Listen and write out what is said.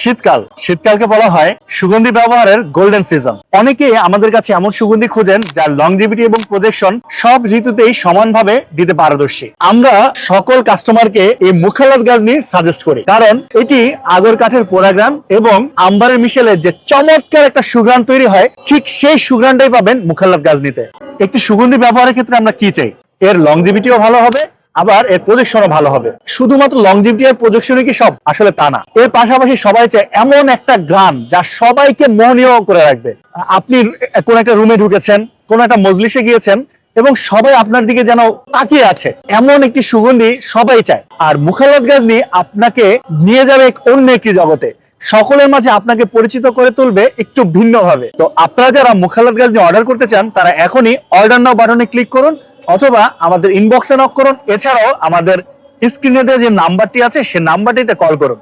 শীতকাল। শীতকালকে বলা হয় সুগন্ধি ব্যবহারের গোল্ডেন সিজন অনেকে আমাদের কাছে এমন সুগন্ধি খোঁজেন যার লংজিভিটি এবং প্রজেকশন সব ঋতুতেই সমানভাবে দিতে পারদর্শী। আমরা সকল কাস্টমারকে এই মুখালাত গাছ নিয়ে সাজেস্ট করি। কারণ এটি আগর কাঠের পোড়াগ্রাম এবং আম্বারের মিশেলে যে চমৎকার একটা সুঘ্রাণ তৈরি হয়, ঠিক সেই সুঘ্রাণটাই পাবেন মুখালাত গাছ নিতে। একটি সুগন্ধি ব্যবহারের ক্ষেত্রে আমরা কি চাই? এর লংজিভিটিও ভালো হবে আবার এর প্রজেকশনও ভালো হবে। শুধুমাত্র লংজিভিটি আর প্রজেকশনই কি সব? আসলে তা না। এর পাশাপাশি সবাই চায় এমন একটা গ্রাম যা সবাইকে মোহনীয় করে রাখবে। আপনি কোন একটা রুমে ঢুকেছেন, কোন একটা মজলিসে গিয়েছেন এবং সবাই আপনার দিকে যেন তাকিয়ে আছে, এমন একটি সুগন্ধি সবাই চায়। আর মুখালাত গাজনি আপনাকে নিয়ে যাবে অন্য একটি জগতে। সকলের মাঝে আপনাকে পরিচিত করে তুলবে একটু ভিন্নভাবে। তো আপনারা যারা মুখালাত গাজনি অর্ডার করতে চান, তারা এখনই অর্ডার নাও বাটনে ক্লিক করুন। অথবা আমাদের ইনবক্সে নক করুন। এছাড়াও আমাদের স্ক্রিনে যে নাম্বারটি আছে, সে নাম্বারটিতে কল করুন।